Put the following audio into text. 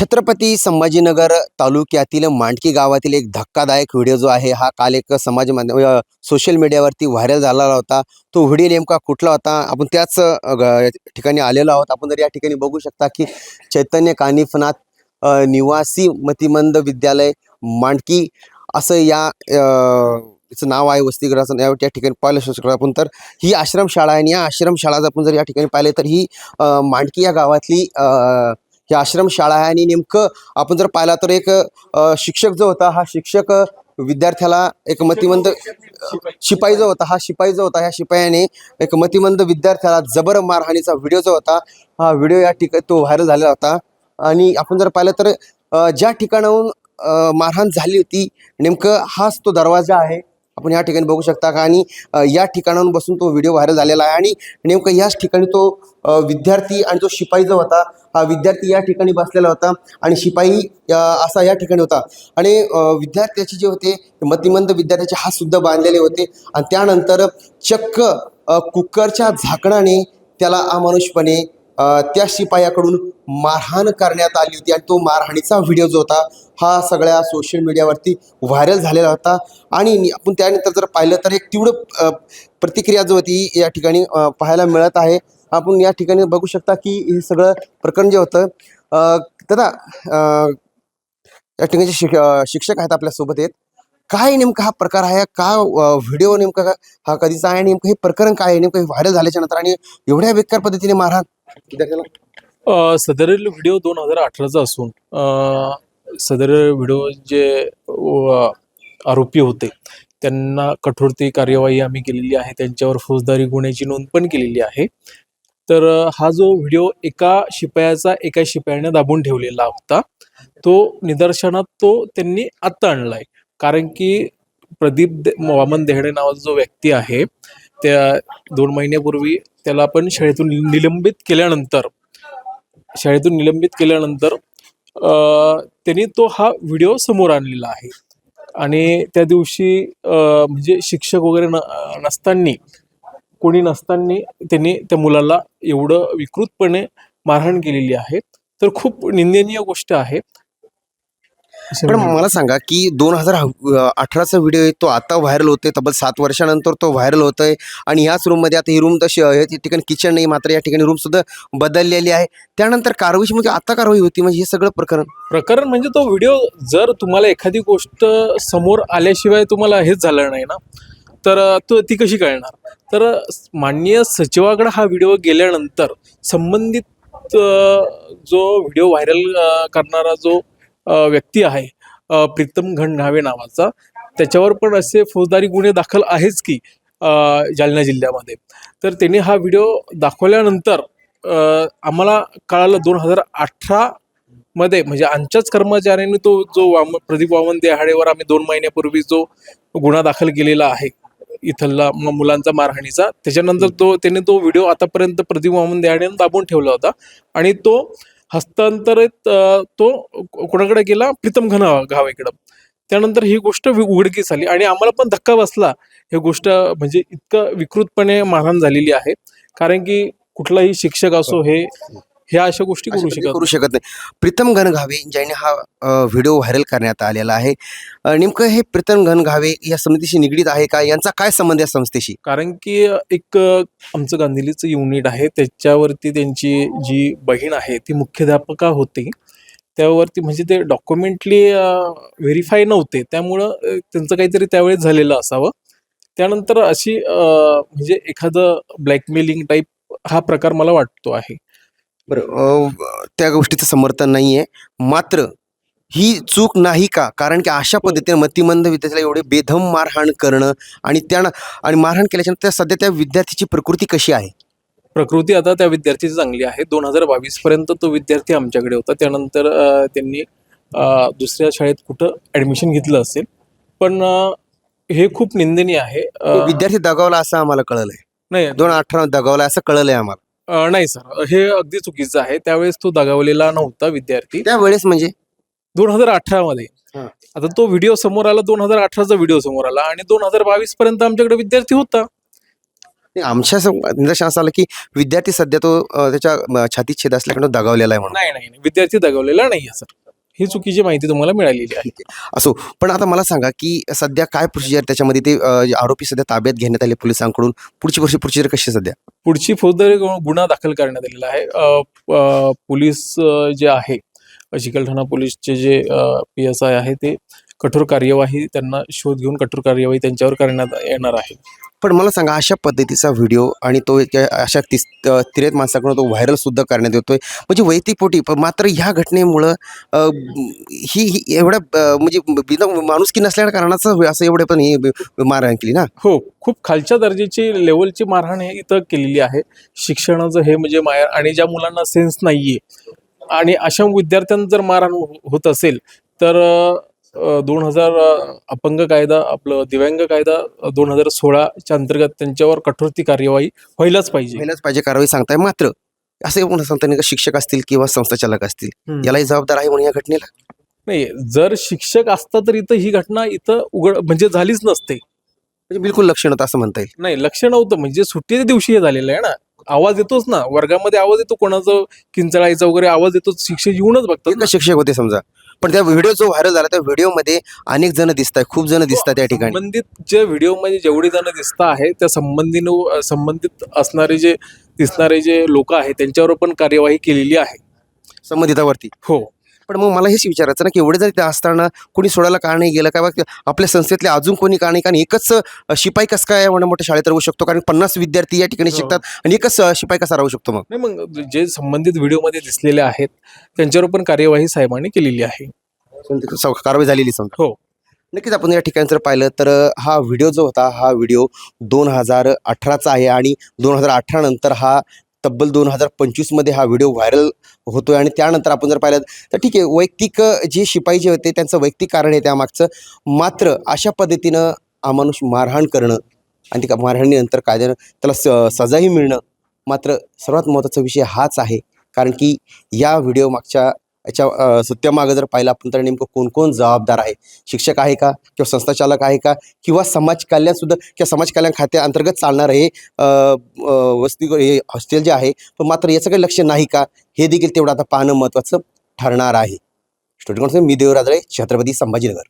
छत्रपती संभाजीनगर तालुक्यातील मांडकी गावातील एक धक्कादायक व्हिडिओ जो आहे हा काल एक समाज माध्यम सोशल मीडियावरती व्हायरल झालेला होता. तो व्हिडिओ नेमका कुठला होता? आपण त्याच ग- ठिकाणी आलेलो आहोत. आपण जर या ठिकाणी बघू शकता की चैतन्य कानिफनाथ निवासी मतिमंद विद्यालय मांडकी असं या तिचं नाव आहे वसतिगृहाचं या ठिकाणी पाहिलं शकतो आपण. तर ही आश्रमशाळा आहे आणि या आश्रमशाळा जर आपण जर या ठिकाणी पाहिले तर ही मांडकी या गावातली ही आश्रमशाळा आहे आणि नेमकं आपण जर पाहिला तर एक शिक्षक जो होता हा शिक्षक विद्यार्थ्याला एक मतिमंद शिपाई जो होता हा शिपाई जो होता ह्या शिपायाने एक मतिमंद विद्यार्थ्याला जबर मारहाणीचा व्हिडिओ जो होता हा व्हिडिओ या ठिकाणी तो व्हायरल झालेला होता. आणि आपण जर पाहिलं तर ज्या ठिकाणाहून मारहाण झाली होती नेमकं हाच तो दरवाजा आहे. आपण या ठिकाणी बघू शकता का? आणि या ठिकाणाहून बसून तो व्हिडिओ व्हायरल झालेला आहे. आणि नेमकं याच ठिकाणी तो विद्यार्थी आणि तो शिपाई जो होता हा विद्यार्थी या ठिकाणी बसलेला होता. आणि शिपाई असा या ठिकाणी होता. आणि विद्यार्थ्याचे जे होते मतिमंद विद्यार्थ्याचे हात सुद्धा बांधलेले होते. आणि त्यानंतर चक्क कुकरच्या झाकणाने त्याला अमानुषपणे त्या शिपायाकडून मारहाण करण्यात आली होती आणि तो मारहाणीचा व्हिडिओ जो होता हा सगळ्या सोशल मीडियावरती व्हायरल झालेला होता. आणि आपण त्यानंतर जर पाहिलं तर एक तीव्र प्रतिक्रिया जो होती या ठिकाणी पाहायला मिळत आहे. आपण या ठिकाणी बघू शकता की हे सगळं प्रकरण जे होतं दादा या ठिकाणचे शिक शिक्षक आहेत आपल्यासोबत आहेत. काय नेमका हा प्रकार आहे? का व्हिडिओ नेमका का- हा कधीचा आहे? नेमकं हे प्रकरण काय आहे? नेमकं व्हायरल झाल्याच्यानंतर आणि एवढ्या बेकार पद्धतीने मारहाण विद्यार्थ्याला सदरील व्हिडिओ दोन हजार अठराचा असून सदर व्हिडिओ जे आरोपी होते त्यांना कठोरती कार्यवाही आम्ही केलेली आहे. त्यांच्यावर फौजदारी गुन्ह्याची नोंद पण केलेली आहे. तर हा जो व्हिडिओ एका शिपायाचा एका शिपायाने दाबून ठेवलेला होता तो निदर्शनात तो त्यांनी आत्ता आणलाय. कारण की प्रदीप दे- वामन देहडे नावाचा जो व्यक्ती आहे त्या दोन महिन्यापूर्वी त्याला आपण शाळेतून निलंबित केल्यानंतर शाळेतून निलंबित केल्यानंतर त्यांनी तो हा व्हिडिओ समोर आणलेला आहे. आणि त्या दिवशी म्हणजे शिक्षक वगैरे न नसताना कोणी नसताना त्यांनी त्या मुलाला एवढं विकृतपणे मारहाण केलेली आहे. तर खूप निंदनीय गोष्ट आहे. पण. मला सांगा की दोन हजार अठराचा व्हिडिओ तो आता व्हायरल होतोय तब्बल सात वर्षानंतर तो व्हायरल होतोय. आणि ह्याच रूममध्ये आता ही रूम तशी आहे, या ठिकाणी किचन नाही मात्र या ठिकाणी रूम सुद्धा बदललेली आहे. त्यानंतर कारवाईची म्हणजे आता कारवाई होती म्हणजे हे सगळं प्रकरण. प्रकरण म्हणजे तो व्हिडिओ जर तुम्हाला एखादी गोष्ट समोर आल्याशिवाय तुम्हाला हेच झालं नाही ना तर तो ती कशी कळणार? तर माननीय सचिवाकडे हा व्हिडिओ गेल्यानंतर संबंधित जो व्हिडिओ व्हायरल करणारा जो व्यक्ती आहे. प्रीतम घनघावे नावाचा. त्याच्यावर पण असे फौजदारी गुन्हे दाखल आहेच की जालना जिल्ह्यामध्ये. तर त्यांनी हा व्हिडिओ दाखवल्यानंतर आम्हाला कळालं दोन हजार अठरा मध्ये म्हणजे आमच्याच कर्मचाऱ्यांनी तो जो वाम प्रदीप वामन देहाडेवर आम्ही दोन महिन्यापूर्वी जो गुन्हा दाखल केलेला आहे इथला म- मुलांचा मारहाणीचा त्याच्यानंतर तो त्याने तो व्हिडिओ आतापर्यंत प्रदीप वामन देहाडेनं दाबून ठेवला होता. आणि तो हस्तांतरित तो कोणाकडे गेला? प्रीतम घना घावेकडं त्यानंतर ही गोष्ट उघडकीस आली आणि आम्हाला पण धक्का बसला. हे गोष्ट म्हणजे इतकं विकृतपणे मारहाण झालेली आहे. कारण की कुठलाही शिक्षक असो हे ह्या अशा गोष्टी करू शकत करू शकत नाही. प्रीतम घनघावे ज्याने हा व्हिडिओ व्हायरल करण्यात आलेला आहे नेमकं हे प्रीतम घनघावे या समितीशी निगडीत आहे का? यांचा काय संबंध या संस्थेशी? कारण की एक आमचं गांधिलीचं युनिट आहे त्याच्यावरती त्यांची जी बहीण आहे ती मुख्याध्यापका होती. त्यावरती म्हणजे ते डॉक्युमेंटली व्हेरीफाय नव्हते. त्यामुळं त्यांचं काहीतरी त्यावेळेस झालेलं असावं. त्यानंतर अशी म्हणजे एखादं ब्लॅकमेलिंग टाईप हा प्रकार मला वाटतो आहे. बरं त्या गोष्टीचं समर्थन नाही आहे. मात्र ही चूक नाही का? कारण की अशा पद्धतीने मतिमंद विद्यार्थ्याला एवढे बेधम मारहाण करणं आणि त्या आणि मारहाण केल्याच्यानंतर त्या सध्या त्या विद्यार्थ्याची प्रकृती कशी आहे? प्रकृती आता त्या विद्यार्थ्याची चांगली आहे. दोन हजार बावीस पर्यंत तो विद्यार्थी आमच्याकडे होता. त्यानंतर त्यांनी दुसऱ्या शाळेत कुठं ऍडमिशन घेतलं असेल. पण हे खूप निंदनीय आहे. विद्यार्थी दगावला असं आम्हाला कळलंय. नाही. दोन अठरा दगावला असं कळलंय आम्हाला. नाही सर. हे अगदी चुकीचं आहे. त्यावेळेस तो दगावलेला नव्हता विद्यार्थी. त्यावेळेस म्हणजे? दोन हजार अठरा मध्ये. हा. आता तो व्हिडिओ समोर आला दोन हजार अठराचा व्हिडिओ समोर आला आणि दोन हजार बावीस पर्यंत आमच्याकडे विद्यार्थी होता. नाही, आमच्या असं निदर्शनास आलं की विद्यार्थी सध्या तो अ, त्याच्या अ, छातीत छेद असल्याकडे दगावलेला आहे म्हणून. नाही नाही नाही. विद्यार्थी दगवलेला नाही आहे सर. ही चुकीची माहिती तुम्हाला मिळालेली आहे. असो पण आता मला सांगा की सध्या काय प्रोसिजर त्याच्यामध्ये ते अ, जे आरोपी सध्या ताब्यात घेण्यात आले पोलिसांकडून. पुढची वर्षी प्रोसिजर कशी सध्या? पुढची फौजदारी गु- गुन्हा दाखल करण्यात आलेला आहे. अ, प- अ, पोलीस अ, जे आहे Chikalthana पोलीसचे J P S I आहे ते कठोर कार्यवाही त्यांना शोध घेऊन कठोर कार्यवाही त्यांच्यावर करण्यात येणार आहे. पण मला सांगा अशा पद्धतीचा व्हिडिओ आणि तो अशा तिस तिरेत माणसाकडून तो व्हायरल सुद्धा करण्यात येतोय. म्हणजे वैयक्तिक पोटी पण मात्र ह्या घटनेमुळं ही ही एवढ्या म्हणजे बिना माणुसकी नसल्या कारणाचं असं एवढं पण ही मारहाण केली ना? हो खूप खालच्या दर्जाची लेवलची मारहाण हे इथं केलेली आहे. शिक्षणाचं हे म्हणजे माया आणि ज्या मुलांना सेन्स नाहीये आणि अशा विद्यार्थ्यांना जर मारहाण हो- होत असेल तर दोन हजार अपंग कायदा आपलं दिव्यांग कायदा दोन हजार सोळाच्या अंतर्गत त्यांच्यावर कठोर ती कार्यवाही व्हायलाच पाहिजे. व्हायलाच पाहिजे कारवाई सांगताय. मात्र असं म्हणून सांगता नाही का शिक्षक असतील किंवा संस्थाचालक असतील. यालाही जबाबदार आहे म्हणून या घटनेला? नाही जर शिक्षक असता तर इथं ही घटना इथं उघड म्हणजे झालीच नसते. म्हणजे बिलकुल लक्ष नव्हतं असं म्हणता येईल. नाही लक्ष नव्हतं. म्हणजे सुट्टीच्या दिवशी हे झालेलं आहे ना. आवाज येतोच ना. वर्गामध्ये आवाज येतो कोणाचं किंचळायचा वगैरे आवाज येतो शिक्षक येऊनच बघतात शिक्षक होते समजा. पण त्या व्हिडिओ जो व्हायरल झाला त्या व्हिडिओमध्ये अनेक जण दिसत आहेत. खूप जण दिसतात त्या ठिकाणी. संबंधित जे व्हिडिओमध्ये जेवढे जण दिसत आहे त्या संबंधीन संबंधित असणारे जे दिसणारे जे लोक आहेत त्यांच्यावर पण कार्यवाही केलेली आहे. संबंधितावरती. हो. पण मग मला हेच विचारायचं ना की एवढे जरी ते असताना कोणी सोडायला का नाही गेलं? का बा आपल्या संस्थेतले अजून कोणी का नाही? कारण एकच शिपाई कसं काय एवढ्या मोठ्या शाळेत राहू शकतो? कारण पन्नास विद्यार्थी या ठिकाणी हो. शिकतात आणि एकच शिपाई कसा राहू शकतो मग? नाही मग जे संबंधित व्हिडिओमध्ये दिसलेले आहेत त्यांच्यावर पण कार्यवाही साहेबांनी केलेली आहे. कारवाई झालेली समजा. हो. नक्कीच आपण या ठिकाणी जर पाहिलं तर हा व्हिडिओ जो होता हा व्हिडिओ दोन हजार अठराचा आहे आणि दोन हजार अठरा नंतर हा तब्बल दोन हजार पंचवीसमध्ये हा व्हिडिओ व्हायरल होतोय आणि त्यानंतर आपण जर पाहिलं तर ठीक आहे वैयक्तिक जे शिपाई जे होते त्यांचं वैयक्तिक कारण आहे त्यामागचं. मात्र अशा पद्धतीनं अमानुष मारहाण करणं आणि त्या मारहाणीनंतर कायद्यानं त्याला स सजाही मिळणं मात्र सर्वात महत्त्वाचा विषय हाच आहे. कारण की या व्हिडिओ मागच्या याच्या सत्यामागं जर पाहिलं आपण तर नेमकं कोण कोण जबाबदार आहे? शिक्षक आहे का? किंवा संस्थाचालक आहे का? किंवा समाज कल्याण सुद्धा किंवा समाज कल्याण खात्याअंतर्गत चालणारं हे वस्ती हे हॉस्टेल जे आहे पण मात्र याचं काही लक्ष नाही का? हे देखील तेवढं आता पाहणं महत्त्वाचं ठरणार आहे. स्टुडिओ मी देवराजळे छत्रपती संभाजीनगर.